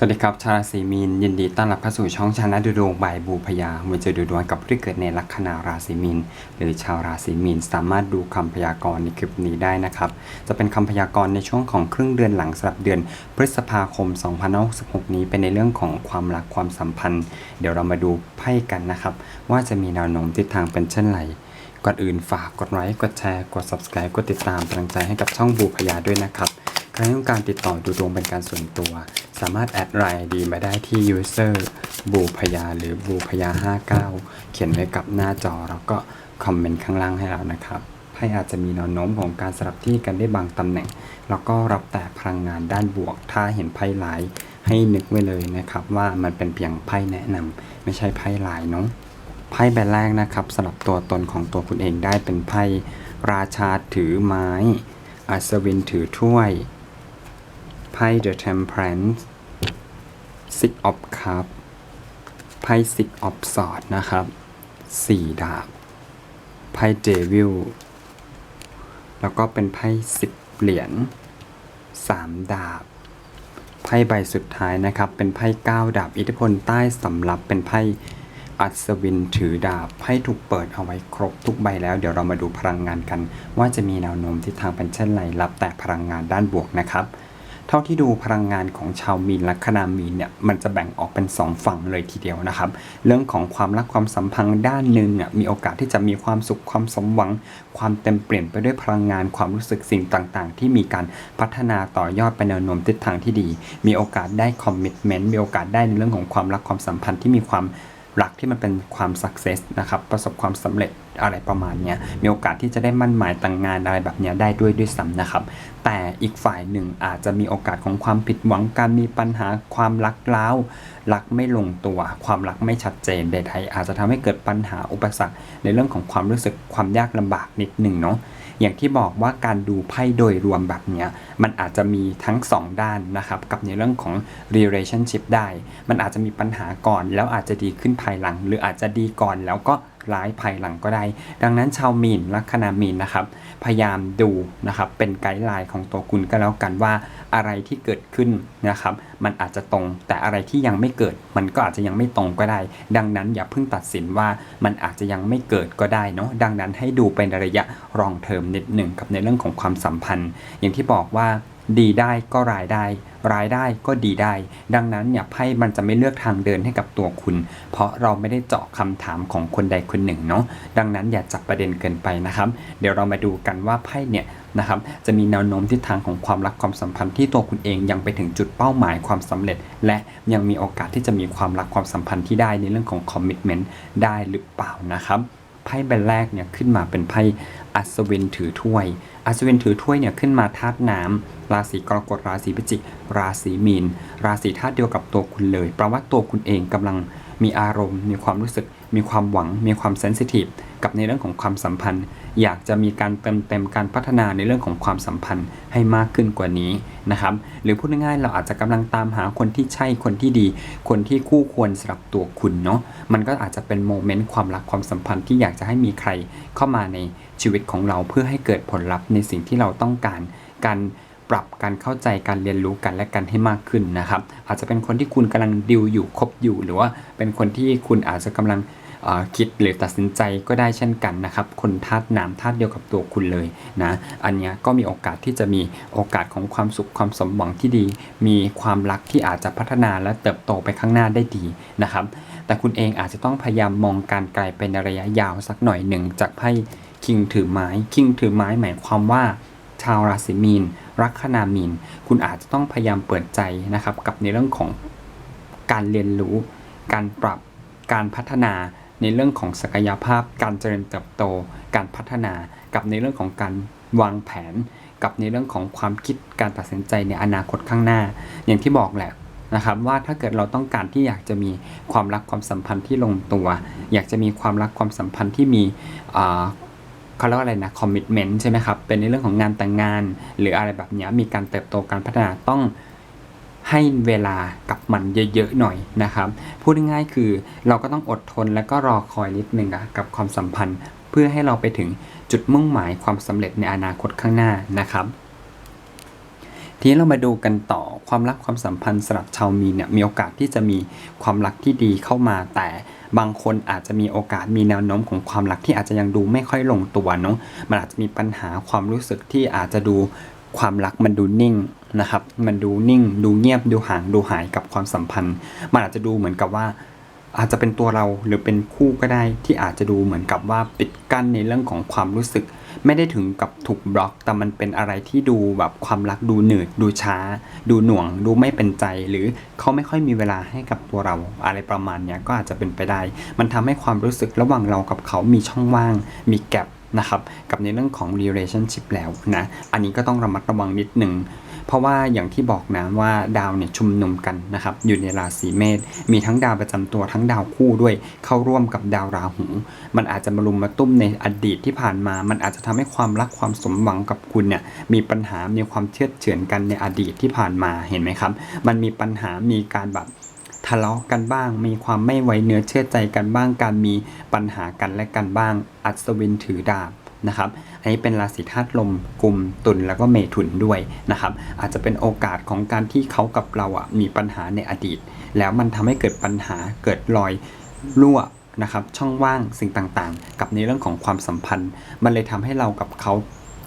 สวัสดีครับชาวราศีมีน ยินดีต้อนรับเข้าสู่ช่องชาแนะดูดวงใบบูพยาเมาเจอดูดวงกับผู้ที่เกิดในลัคนาราศีมีน หรือชาวราศีมีน สามารถดูคำพยากรณ์ในคลิปนี้ได้นะครับ จะเป็นคำพยากรณ์ในช่วงของครึ่งเดือนหลังสำหรับเดือนพฤษภาคม 2566 นี้เป็นในเรื่องของความรักความสัมพันธ์ เดี๋ยวเรามาดูไพ่กันนะครับ ว่าจะมีแนวโน้มทิศทางเป็นเช่นไรก่อนอื่นฝากกดไลค์กดแชร์กด subscribe กดติดตามกำลังใจให้กับช่องบูพยาด้วยนะครับ ครต้องการติดต่อดูดวงเป็นการส่วนตัว สามารถแอดไลน์ดีมาได้ที่ user บูพยาหรือบูพยา59 เขียนไว้กับหน้าจอแล้วก็คอมเมนต์ข้างล่างให้เรานะครับไพ่อาจจะมีแนวโน้มของการสลับที่กันได้บางตำแหน่ง แล้วก็รับแต่พลังงานด้านบวก ถ้าเห็นไพ่หลายให้นึกไว้เลยนะครับ ว่ามันเป็นเพียงไพ่แนะนำไม่ใช่ไพ่หลายเนาะไพ่ใบแรกนะครับสำหรับตัวตนของตัวคุณเองได้เป็นไพ่ราชาถือไม้ อัศวินถือถ้วย ไพ่ The Temperance Six of Cup ไพ่ Six of Swords นะครับสี่ดาบ ไพ่ Devil แล้วก็เป็นไพ่สิบเหรียญสามดาบ ไพ่ใบสุดท้ายนะครับ เป็นไพ่เก้าดาบ อิทธิพลใต้สำรับเป็นไพ่อัศวินถือดาบไพ่ถูกเปิดเอาไว้ครบทุกใบแล้ว เดี๋ยวเรามาดูพลังงานกัน ว่าจะมีแนวโน้มทิศทางเป็นเช่นไรรับแต่พลังงานด้านบวกนะครับ เท่าที่ดูพลังงานของชาวมีนและคณามีนเนี่ยมันจะแบ่งออกเป็น 2 ฝั่งเลยทีเดียวนะครับ เรื่องของความรักความสัมพันธ์ด้านหนึ่งอะมีโอกาสที่จะมีความสุขความสมหวัง ความเต็มเปลี่ยนไปด้วยพลังงานความรู้สึกสิ่งต่างๆ ที่มีการพัฒนาต่อยอดไปแนวโน้มทิศทางที่ดี มีโอกาสได้คอมมิชเมนต์มีโอกาสได้ในเรื่องของความรักความสัมพันธ์ที่มีความรักที่มันเป็นความสักเซสนะครับประสบความสำเร็จอะไรประมาณเนี้ยมีโอกาสที่จะได้มั่นหมายแต่างงานอะไรแบบเนี้ยได้ด้วยด้วยซ้ำนะครับ แต่อีกฝ่ายหนึ่งอาจจะมีโอกาสของความผิดหวังการมีปัญหาความรักร้าวรักไม่ลงตัว ความรักไม่ชัดเจนใดๆอาจจะทำให้เกิดปัญหาอุปสรรค ในเรื่องของความรู้สึกความยากลำบากนิดหนึ่งเนาะอย่างที่บอกว่าการดูไพ่โดยรวมแบบเนี้ยมันอาจจะมีทั้ง 2 ด้านนะครับกับในเรื่องของ relationship ได้ มันอาจจะมีปัญหาก่อนแล้วอาจจะดีขึ้นภายหลัง หรืออาจจะดีก่อนแล้วก็ ร้ายภายหลังก็ได้ ดังนั้นชาวมีนลัคนามีนนะครับ พยายามดูนะครับเป็นไกด์ไลน์ของตัวคุณก็แล้วกันว่าอะไรที่เกิดขึ้นนะครับ มันอาจจะตรงแต่อะไรที่ยังไม่เกิด มันก็อาจจะยังไม่ตรงก็ได้ ดังนั้นอย่าเพิ่งตัดสินว่ามันอาจจะยังไม่เกิดก็ได้เนาะดังนั้นให้ดูเป็นระยะรองเทอมนิดหนึ่งกับในเรื่องของความสัมพันธ์ อย่างที่บอกว่าดีได้ก็รายได้ รายได้ก็ดีได้ ดังนั้นอย่าไพ่มันจะไม่เลือกทางเดินให้กับตัวคุณ เพราะเราไม่ได้เจาะคำถามของคนใดคนหนึ่งเนาะดังนั้นอย่าจับประเด็นเกินไปนะครับ เดี๋ยวเรามาดูกันว่าไพ่เนี่ยนะครับจะมีแนวโน้มทิศทางของความรักความสัมพันธ์ที่ตัวคุณเองยังไปถึงจุดเป้าหมายความสำเร็จ และยังมีโอกาสที่จะมีความรักความสัมพันธ์ที่ได้ในเรื่องของคอมมิชเมนต์ได้หรือเปล่านะครับไพ่ใบแรกเนี่ยขึ้นมาเป็นไพ่ อัศวินถือถ้วย อัศวินถือถ้วยเนี่ยขึ้นมาธาตุน้ำราศีกรกฎราศีพิจิก ราศีมีน ราศีธาตุเดียวกับตัวคุณเลยแปลว่าตัวคุณเองกำลัง มีอารมณ์ มีความรู้สึก มีความหวัง มีความเซนซิทีฟกับในเรื่องของความสัมพันธ์ อยากจะมีการเติมเต็มการพัฒนาในเรื่องของความสัมพันธ์ให้มากขึ้นกว่านี้นะครับ หรือพูดง่ายๆเราอาจจะกำลังตามหาคนที่ใช่คนที่ดี คนที่คู่ควรสำหรับตัวคุณเนาะมันก็อาจจะเป็นโมเมนต์ความรักความสัมพันธ์ที่อยากจะให้มีใครเข้ามาในชีวิตของเราเพื่อให้เกิดผลลัพธ์ในสิ่งที่เราต้องการการ ปรับการเข้าใจการเรียนรู้กันและกันให้มากขึ้นนะครับ อาจจะเป็นคนที่คุณกำลังดิวอยู่คบอยู่ หรือว่าเป็นคนที่คุณอาจจะกำลังคิดหรือตัดสินใจก็ได้เช่นกันนะครับ คนธาตุน้ำธาตุเดียวกับตัวคุณเลยนะ อันนี้ก็มีโอกาสที่จะมีโอกาสของความสุขความสมหวังที่ดี มีความรักที่อาจจะพัฒนาและเติบโตไปข้างหน้าได้ดีนะครับ แต่คุณเองอาจจะต้องพยายามมองการไกลเป็นระยะยาวสักหน่อยหนึ่งจากไพ่คิงถือไม้คิงถือไม้หมายความว่าชาวราศีมีน รัคนามีน คุณอาจจะต้องพยายามเปิดใจนะครับ กับในเรื่องของการเรียนรู้ การปรับ การพัฒนาในเรื่องของศักยภาพ การเจริญเติบโต การพัฒนา กับในเรื่องของการวางแผน กับในเรื่องของความคิดการตัดสินใจในอนาคตข้างหน้า อย่างที่บอกแหละนะครับว่าถ้าเกิดเราต้องการที่อยากจะมีความรักความสัมพันธ์ที่ลงตัว อยากจะมีความรักความสัมพันธ์ที่มี เขาเรียกว่าอะไรนะคอมมิชเมนต์ใช่ไหมครับ เป็นในเรื่องของงานแต่งงาน หรืออะไรแบบนี้มีการเติบโตการพัฒนาต้องให้เวลากับมันเยอะๆหน่อยนะครับ พูดง่ายๆคือเราก็ต้องอดทนแล้วก็รอคอยนิดนึงกับความสัมพันธ์ เพื่อให้เราไปถึงจุดมุ่งหมายความสำเร็จในอนาคตข้างหน้านะครับ ทีนี้เรามาดูกันต่อความรักความสัมพันธ์สำหรับชาวมีนเนี่ยมีโอกาสที่จะมีความรักที่ดีเข้ามา แต่บางคนอาจจะมีโอกาสมีแนวโน้มของความรักที่อาจจะยังดูไม่ค่อยลงตัวเนาะมันอาจจะมีปัญหาความรู้สึกที่อาจจะดูความรักมันดูนิ่งนะครับ มันดูนิ่ง ดูเงียบดูห่างดูหายกับความสัมพันธ์ มันอาจจะดูเหมือนกับว่า อาจจะเป็นตัวเราหรือเป็นคู่ก็ได้ที่อาจจะดูเหมือนกับว่าปิดกั้นในเรื่องของความรู้สึก ไม่ได้ถึงกับถูกบล็อก แต่มันเป็นอะไรที่ดูแบบความรักดูเหนื่อยดูช้า ดูหน่วง ดูไม่เป็นใจ หรือเขาไม่ค่อยมีเวลาให้กับตัวเราอะไรประมาณนี้ก็อาจจะเป็นไปได้ มันทำให้ความรู้สึกระหว่างเรากับเขามีช่องว่าง มีแกลบนะครับกับในเรื่องของ relationship แล้วนะ อันนี้ก็ต้องระมัดระวังนิดหนึ่ง เพราะว่าอย่างที่บอกนะว่าดาวเนี่ยชุมนุมกันนะครับอยู่ในราศีเมษมีทั้งดาวประจำตัวทั้งดาวคู่ด้วยเข้าร่วมกับดาวราหู มันอาจจะมารุมมาตุ้มในอดีตที่ผ่านมา มันอาจจะทำให้ความรักความสมหวังกับคุณเนี่ยมีปัญหา มีความเชื่อเฉือนกันในอดีตที่ผ่านมาเห็นไหมครับ มันมีปัญหา มีการแบบทะเลาะกันบ้าง มีความไม่ไว้เนื้อเชื่อใจกันบ้าง การมีปัญหากันและกันบ้าง อัศวินถือดาบนะครับ อันนี้เป็นราศีธาตุลมกลุ่มตุลแล้วก็เมถุนด้วยนะครับ อาจจะเป็นโอกาสของการที่เขากับเราอะมีปัญหาในอดีต แล้วมันทำให้เกิดปัญหาเกิดรอยรั่วนะครับช่องว่างสิ่งต่างๆ กับในเรื่องของความสัมพันธ์ มันเลยทำให้เรากับเขา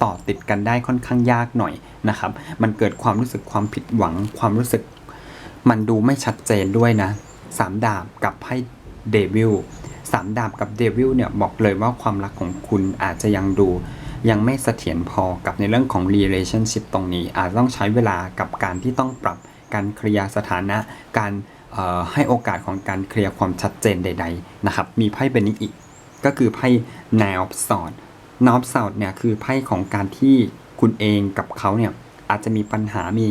ต่อติดกันได้ค่อนข้างยากหน่อยนะครับ มันเกิดความรู้สึกความผิดหวัง ความรู้สึก มันดูไม่ชัดเจนด้วยนะสามดาบกับไพ่เดวิลสามดาบกับเดวิลเนี่ยบอกเลยว่าความรักของคุณอาจจะยังดู ยังไม่เสถียรพอกับในเรื่องของ relationship ตรงนี้ อาจต้องใช้เวลากับการที่ต้องปรับการเคลียร์สถานะ การให้โอกาสของการเคลียร์ความชัดเจนใด ๆ นะครับ มีไพ่ใบนี้อีก ก็คือไพ่ Nine of Swords Nine of Swords เนี่ยคือไพ่ของการที่คุณเองกับเขาเนี่ยอาจจะมีปัญหามี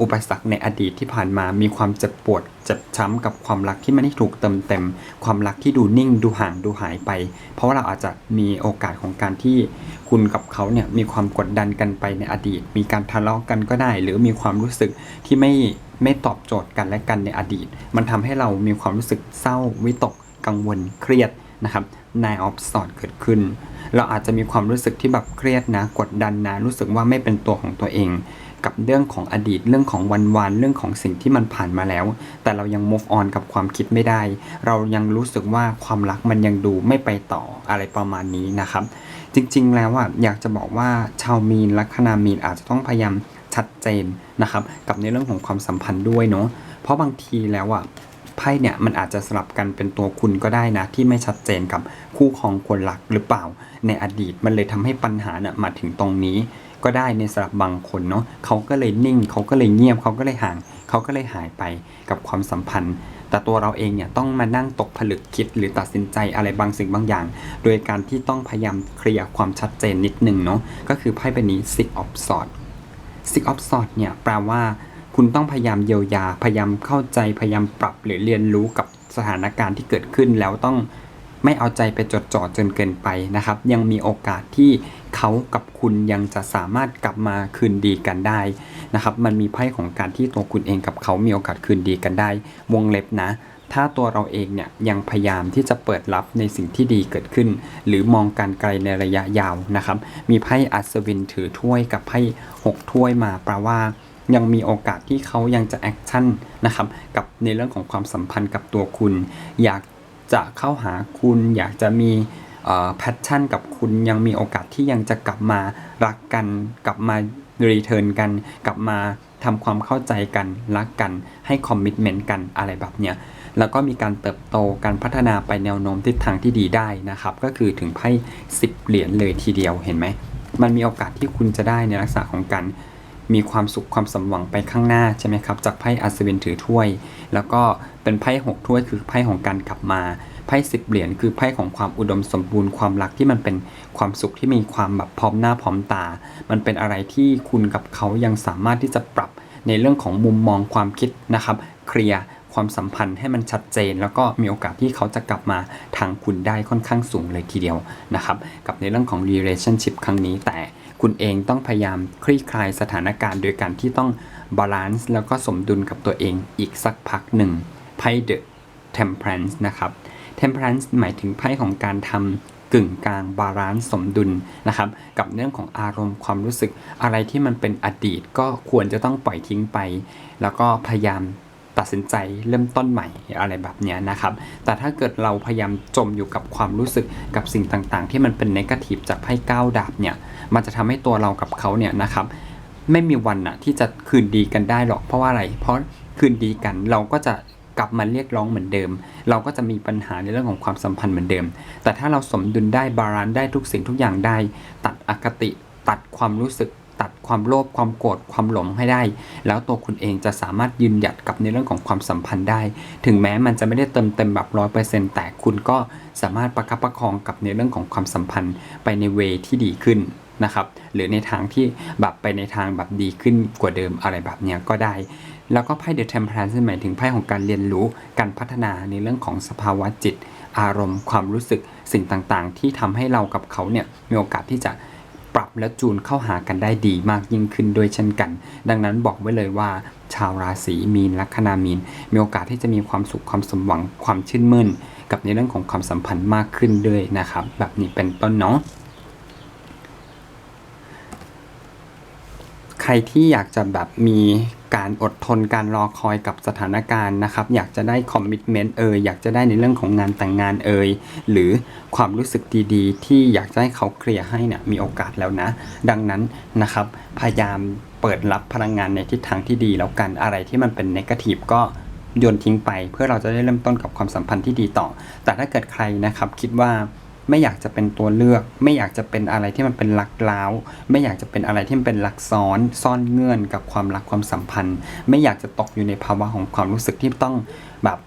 อุปสรรคในอดีตที่ผ่านมามีความเจ็บปวดเจ็บช้ำกับความรักที่ไม่ได้ถูกเติมเต็ม ความรักที่ดูนิ่งดูห่างดูหายไป เพราะว่าเราอาจจะมีโอกาสของการที่คุณกับเขาเนี่ยมีความกดดันกันไปในอดีต มีการทะเลาะกันก็ได้ หรือมีความรู้สึกที่ไม่ไม่ตอบโจทย์กันและกันในอดีต มันทำให้เรามีความรู้สึกเศร้าวิตกกังวลเครียดนะครับ Nine of Swords เกิดขึ้น เราอาจจะมีความรู้สึกที่แบบเครียดนะ กดดันนะ รู้สึกว่าไม่เป็นตัวของตัวเอง กับเรื่องของอดีตเรื่องของวันวานเรื่องของสิ่งที่มันผ่านมาแล้ว แต่เรายัง move on กับความคิดไม่ได้ เรายังรู้สึกว่าความรักมันยังดูไม่ไปต่ออะไรประมาณนี้นะครับ จริงๆแล้วอะอยากจะบอกว่าชาวมีนลัคนามีนอาจจะต้องพยายามชัดเจนนะครับ กับในเรื่องของความสัมพันธ์ด้วยเนาะเพราะบางทีแล้วอะไพ่เนี่ยมันอาจจะสลับกันเป็นตัวคุณก็ได้นะ ที่ไม่ชัดเจนกับคู่ครองคนรักหรือเปล่า ในอดีตมันเลยทำให้ปัญหาเนี่ยมาถึงตรงนี้ ก็ได้ในสำหรับบางคนเนาะเขาก็เลยนิ่งเขาก็เลยเงียบเขาก็เลยห่างเขาก็เลยหายไปกับความสัมพันธ์ แต่ตัวเราเองเนี่ยต้องมานั่งตกผลึกคิดหรือตัดสินใจอะไรบางสิ่งบางอย่าง โดยการที่ต้องพยายามเคลียร์ความชัดเจนนิดนึงเนาะก็คือไพ่ใบนี้ Six of Swords Six of Swords เนี่ยแปลว่าคุณต้องพยายามเยียวยา พยายามเข้าใจ พยายามปรับหรือเรียนรู้กับสถานการณ์ที่เกิดขึ้นแล้วต้อง ไม่เอาใจไปจดจ่อจนเกินไปนะครับ ยังมีโอกาสที่เขากับคุณยังจะสามารถกลับมาคืนดีกันได้นะครับ มันมีไพ่ของการที่ตัวคุณเองกับเขามีโอกาสคืนดีกันได้ วงเล็บนะ ถ้าตัวเราเองเนี่ยยังพยายามที่จะเปิดรับในสิ่งที่ดีเกิดขึ้น หรือมองการไกลในระยะยาวนะครับ มีไพ่อัศวินถือถ้วยกับไพ่หกถ้วยมาแปลว่ายังมีโอกาสที่เขายังจะแอคชั่นนะครับกับในเรื่องของความสัมพันธ์กับตัวคุณ อยาก จะเข้าหาคุณอยากจะมีแพชชั่นกับคุณยังมีโอกาสที่ยังจะกลับมารักกัน กลับมารีเทิร์นกัน กลับมาทำความเข้าใจกันรักกันให้คอมมิชเมนต์กันอะไรแบบเนี้ยแล้วก็มีการเติบโตการพัฒนาไปแนวโน้มทิศทางที่ดีได้นะครับ ก็คือถึงไพ่สิบเหรียญเลยทีเดียวเห็นไหมมันมีโอกาสที่คุณจะได้ในลักษณะของการ มีความสุขความสมหวังไปข้างหน้าใช่ไหมครับ จากไพ่อัศวินถือถ้วย แล้วก็เป็นไพ่หกถ้วยคือไพ่ของการกลับมาไพ่สิบเหรียญคือไพ่ของความอุดมสมบูรณ์ความรักที่มันเป็นความสุขที่มีความแบบพร้อมหน้าพร้อมตา มันเป็นอะไรที่คุณกับเขายังสามารถที่จะปรับในเรื่องของมุมมองความคิดนะครับ เคลียร์ความสัมพันธ์ให้มันชัดเจน แล้วก็มีโอกาสที่เขาจะกลับมาทางคุณได้ค่อนข้างสูงเลยทีเดียวนะครับ กับในเรื่องของ relationship ครั้งนี้แต่ คุณเองต้องพยายามคลี่คลายสถานการณ์ โดยการที่ต้องบาลานซ์แล้วก็สมดุลกับตัวเองอีกสักพักหนึ่งไพ่ The Temperance นะครับ Temperance หมายถึงไพ่ของการทำกึ่งกลางบาลานซ์สมดุลนะครับ กับเรื่องของอารมณ์ความรู้สึกอะไรที่มันเป็นอดีตก็ควรจะต้องปล่อยทิ้งไป แล้วก็พยายาม ตัดสินใจเริ่มต้นใหม่อะไรแบบเนี้ยนะครับ แต่ถ้าเกิดเราพยายามจมอยู่กับความรู้สึกกับสิ่งต่างๆ ที่มันเป็นนกาทีฟจากไพ่ก้าวดาบเนี่ย มันจะทำให้ตัวเรากับเขาเนี่ยนะครับไม่มีวันอะที่จะคืนดีกันได้หรอกเพราะว่าอะไร เพราะคืนดีกันเราก็จะกลับมาเรียกร้องเหมือนเดิม เราก็จะมีปัญหาในเรื่องของความสัมพันธ์เหมือนเดิม แต่ถ้าเราสมดุลได้บาลานซ์ได้ทุกสิ่งทุกอย่างได้ ตัดอคติตัดความรู้สึก ตัดความโลภความโกรธความหลงให้ได้ แล้วตัวคุณเองจะสามารถยืนหยัดกับในเรื่องของความสัมพันธ์ได้ ถึงแม้มันจะไม่ได้เติมเต็มแบบร้อยเปอร์เซ็นต์แต่คุณก็สามารถประคับประคองกับในเรื่องของความสัมพันธ์ไปในเวที่ดีขึ้นนะครับหรือในทางที่แบบไปในทางแบบดีขึ้นกว่าเดิมอะไรแบบเนี้ยก็ได้ แล้วก็ไพ่ The Temperance หมายถึงไพ่ของการเรียนรู้การพัฒนาในเรื่องของสภาวะจิต อารมณ์ ความรู้สึกสิ่งต่างๆ ที่ทำให้เรากับเขาเนี่ยมีโอกาสที่จะ ปรับและจูนเข้าหากันได้ดีมากยิ่งขึ้นด้วยเช่นกัน ดังนั้นบอกไว้เลยว่า ชาวราศีมีนลัคนามีน มีโอกาสที่จะมีความสุขความสมหวังความชื่นมื่น กับในเรื่องของความสัมพันธ์มากขึ้นด้วยนะครับ แบบนี้เป็นต้นเนาะ ใครที่อยากจะแบบมีการอดทนการรอคอยกับสถานการณ์นะครับ อยากจะได้คอมมิชเมนต์เอยอยากจะได้ในเรื่องของงานแต่งงานเอยหรือความรู้สึกดีๆ ที่อยากจะให้เขาเคลียร์ให้เนี่ยมีโอกาสแล้วนะ ดังนั้นนะครับ พยายามเปิดรับพลังงานในทิศทางที่ดีแล้วกันอะไรที่มันเป็นเนกาทีฟก็โยนทิ้งไป เพื่อเราจะได้เริ่มต้นกับความสัมพันธ์ที่ดีต่อ แต่ถ้าเกิดใครนะครับคิดว่า ไม่อยากจะเป็นตัวเลือก ไม่อยากจะเป็นอะไรที่มันเป็นลักล้าว ไม่อยากจะเป็นอะไรที่มันเป็นลักซ้อน ซ่อนเงื่อนกับความรักความสัมพันธ์ ไม่อยากจะตกอยู่ในภาวะของความรู้สึกที่ต้องแบบ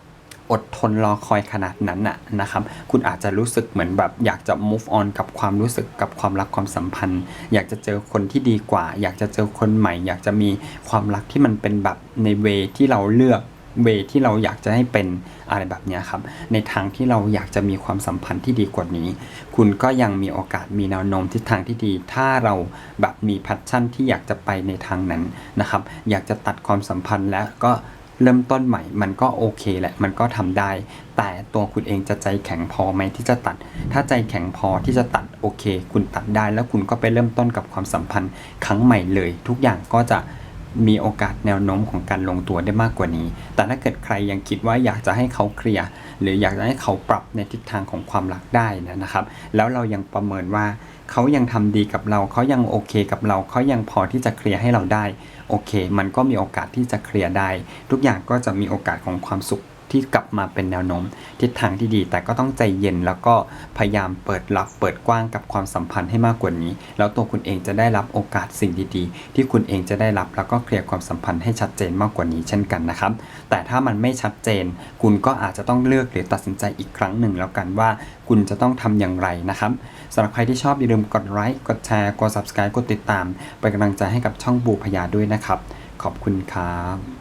อดทนรอคอยขนาดนั้นน่ะนะครับ คุณอาจจะรู้สึกเหมือนแบบอยากจะ move on กับความรู้สึกกับความรักความสัมพันธ์ อยากจะเจอคนที่ดีกว่า อยากจะเจอคนใหม่ อยากจะมีความรักที่มันเป็นแบบในเวที่เราเลือก เวที่เราอยากจะให้เป็นอะไรแบบนี้ครับ ในทางที่เราอยากจะมีความสัมพันธ์ที่ดีกว่านี้ คุณก็ยังมีโอกาสมีแนวโน้มทิศทางที่ดี ถ้าเราแบบมีแพชชั่นที่อยากจะไปในทางนั้นนะครับ อยากจะตัดความสัมพันธ์แล้วก็เริ่มต้นใหม่มันก็โอเคแหละ มันก็ทำได้ แต่ตัวคุณเองจะใจแข็งพอไหมที่จะตัด ถ้าใจแข็งพอที่จะตัดโอเค คุณตัดได้แล้วคุณก็ไปเริ่มต้นกับความสัมพันธ์ครั้งใหม่เลย ทุกอย่างก็จะ มีโอกาสแนวโน้มของการลงตัวได้มากกว่านี้ แต่ถ้าเกิดใครยังคิดว่าอยากจะให้เขาเคลียร์หรืออยากจะให้เขาปรับในทิศทางของความรักได้นะนะครับ แล้วเรายังประเมินว่าเขายังทำดีกับเราเขายังโอเคกับเราเขายังพอที่จะเคลียร์ให้เราได้โอเค มันก็มีโอกาสที่จะเคลียร์ได้ ทุกอย่างก็จะมีโอกาสของความสุข ที่กลับมาเป็นแนวโน้มทิศทางที่ดี แต่ก็ต้องใจเย็นแล้วก็พยายามเปิดรับเปิดกว้างกับความสัมพันธ์ให้มากกว่านี้ แล้วตัวคุณเองจะได้รับโอกาสสิ่งดีๆ ที่คุณเองจะได้รับแล้วก็เคลียร์ความสัมพันธ์ให้ชัดเจนมากกว่านี้เช่นกันนะครับ แต่ถ้ามันไม่ชัดเจน คุณก็อาจจะต้องเลือกหรือตัดสินใจอีกครั้งหนึ่งแล้วกันว่า คุณจะต้องทำอย่างไรนะครับสำหรับใครที่ชอบอย่าลืมกดไลค์กดแชร์กด subscribe กดติดตามเป็นกำลังใจให้กับช่องบูพยาด้วยนะครับ ขอบคุณครับ